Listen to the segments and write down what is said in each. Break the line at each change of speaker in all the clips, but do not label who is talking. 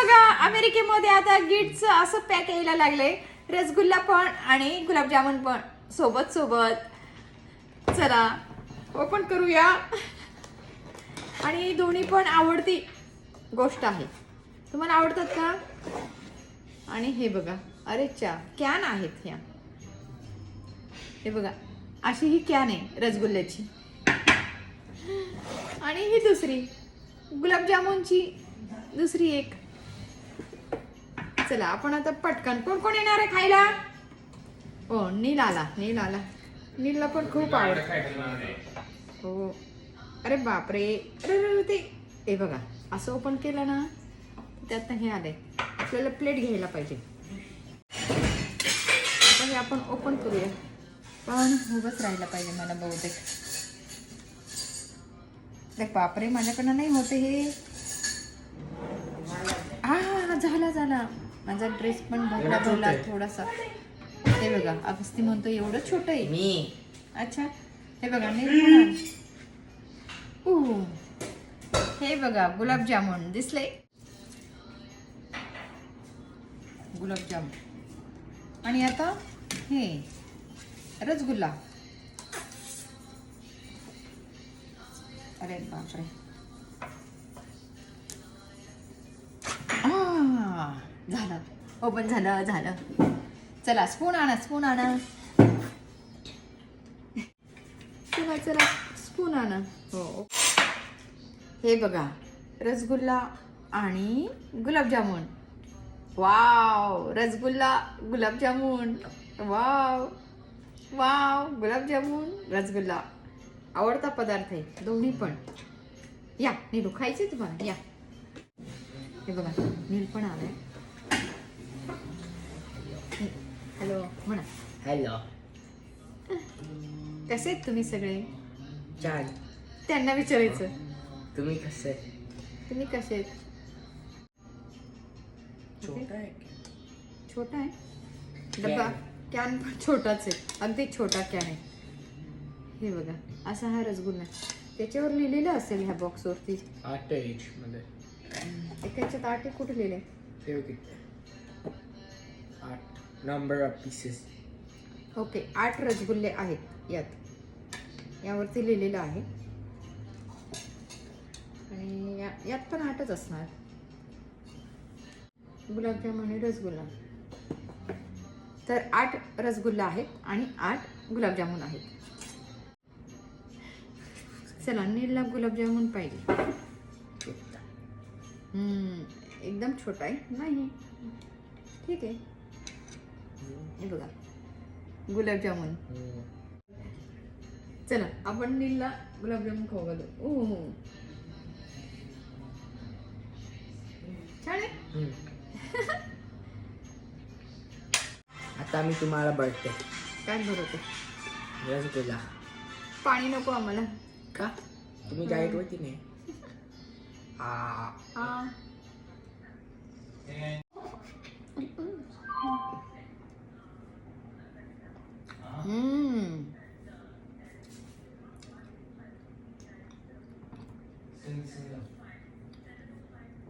बघा अमेरिकेमध्ये आता गिफ्टचं असं पॅक यायला लागले रसगुल्ला पण आणि गुलाबजामुन पण. सोबत सोबत. चला ओपन करूया. आणि दोन्ही पण आवडती गोष्ट आहे. तुम्हाला आवडतात का? आणि हे बघा अरे चा कॅन आहेत ह्या. हे बघा अशी ही कॅन आहे रसगुल्ल्याची. आणि ही दुसरी गुलाबजामुनची दुसरी एक. चला आपण आता पटकन. कोण कोण येणार आहे खायला? हो नील आला नील आला नीलला पण खूप आवडत हो. अरे बापरे. अरे ते. हे बघा असं ओपन केलं ना त्यात हे आलंय. आपल्याला प्लेट घ्यायला पाहिजे. आता हे आपण ओपन करूया. पण उभंच राहायला पाहिजे मला बहुतेक. अरे बापरे माझ्याकडनं नाही होते हे. हा झाला झाला. माझा ड्रेस पण भरला भरला थोडासा. हे बघा अगस्ती म्हणतो एवढं छोटं आहे.
मी.
अच्छा हे बघा. हे बघा गुलाबजामुन दिसले. गुलाबजामुन. आणि आता हे रसगुल्ला. अरे बापरे. झालं. हो, ओपन झालं झालं. चला स्पून आणा स्पून आणा. चला चला स्पून आणा. हो. हे बघा रसगुल्ला आणि gulab jamun. Wow rasgulla gulab jamun. Wow wow gulab jamun rasgulla. आवडता पदार्थ आहे दोन्ही पण. या नीलू खायचे तुम्हाला? या. हे बघा नील पण आलाय. हॅलो म्हणा.
हॅलो.
कसे आहेत तुम्ही सगळे?
छान.
त्यांना विचारायचं.
तुम्ही कसे?
तुम्ही कसे आहेत?
छोटा आहे.
छोटा आहे? डब्बा. कॅन पण छोटाच आहे. अगदी छोटा कॅन आहे. हे बघा असा हा रसगुल्ला त्याच्यावर लिहिलेलं असेल ह्या बॉक्सवरती
आठ
एजमध्ये आठ आहे कुठे लिहिले
ठेव किती आठ. नंबर ऑफ पीसेस
ओके आठ रसगुल्ले आहेत यात. यावरती लिहिलेलं आहे. आणि या यात पण आठच असणार. गुलाबजाम आणि रसगुल्ला. तर आठ रसगुल्ला आहेत आणि आठ गुलाबजामुन आहेत. चला नीलला गुलाबजामुन पाहिजे. एकदम छोटा आहे. नाही. ठीक आहे. हे बघा. गुलाबजामुन. चला आपण नीलला गुलाबजामुन खाऊ घालू. ओ छान आहे.
आता मी तुम्हाला बर्थडे
काय भरवते
रसगुल्ला.
पाणी नको आम्हाला.
का? तुम्ही डाएट होती नाही. हा
हा हम्म.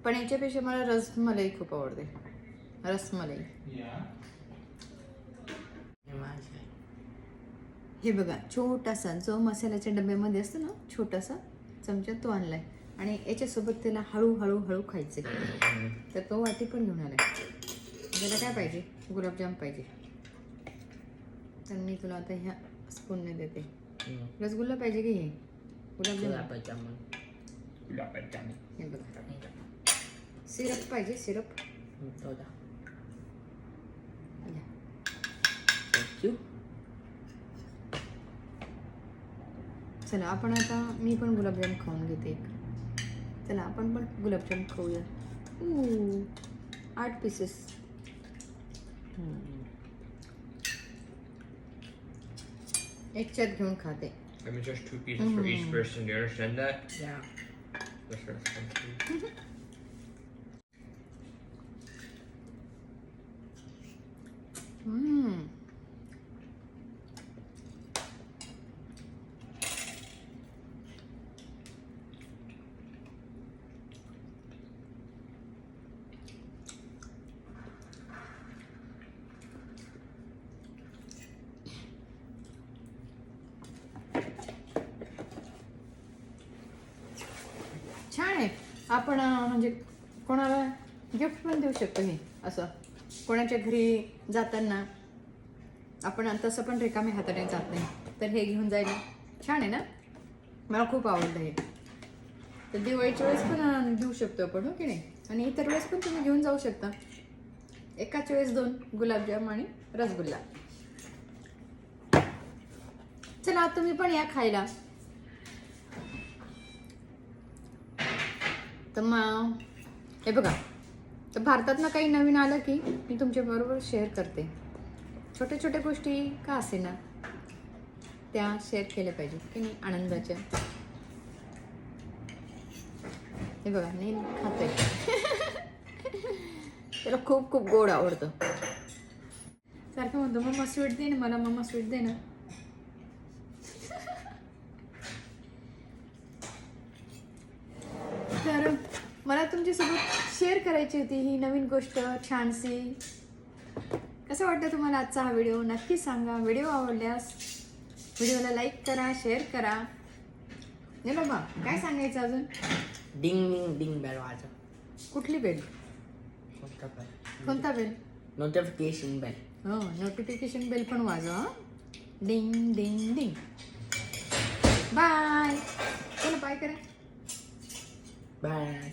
पण याच्यापेक्षा मला रसमलाई खूप आवडते. रसमलाई
हे
बघा छोटासा जो मसाल्याच्या डब्यामध्ये असतो ना छोटासा चमचा तो आणलाय. आणि याच्यासोबत त्याला हळू हळू खायचे तर तो वाटी पण घेऊन आलाय. त्याला काय पाहिजे? गुलाबजाम पाहिजे. तर मी तुला आता ह्या स्पूनने देते. रसगुल्ला पाहिजे की हे? गुलाबजाम.
गुलाबजामुन
हे बघा सिरप पाहिजे सिरप.
Thank you.
चला आपण आता मी पण गुलाबजाम खाऊन घेते एक चला आपण पण गुलाबजाम खाऊया आठ पीसेस एकच्यात घेऊन खाते
I mean, just two pieces for each person. Do you understand that?
Yeah.
For आपण म्हणजे कोणाला गिफ्ट पण देऊ शकतो हे असं. कोणाच्या घरी जाताना आपण तसं पण रिकामी हाताने जात नाही. तर हे घेऊन जायला छान आहे ना? मला खूप आवडलं हे. तर दिवाळीच्या वेळेस पण देऊ घेऊ शकतो आपण हो की नाही? आणि इतर वेळेस पण तुम्ही घेऊन जाऊ शकता. एकाच वेळेस दोन गुलाबजाम आणि रसगुल्ला. चला तुम्ही पण या खायला. तर मग हे बघा तर भारतातनं काही नवीन आलं की मी तुमच्याबरोबर शेअर करते. छोट्या छोट्या गोष्टी का असे ना त्या शेअर केल्या पाहिजेत की नाही? आनंदाच्या. हे बघा नाही खाते त्याला खूप खूप गोड आवडतं. सारखं म्हणतो मम्मा स्वीट दे ना मला मम्मा स्वीट दे ना तर मला तुमच्यासोबत शेअर करायची होती ही नवीन गोष्ट छानशी कसं वाटतं तुम्हाला आजचा हा व्हिडिओ नक्की सांगा. व्हिडिओ आवडल्यास व्हिडिओला लाईक करा शेअर करा. नाही बाबा काय सांगायचं अजून?
डिंग डिंग डिंग बेल वाजव.
कुठली बेल
कोणता बेल
कोणता बेल
नोटिफिकेशन बेल
हो नोटिफिकेशन बेल पण वाजवा हं? डिंग डिंग डिंग बाय चला बाय करा.
बाय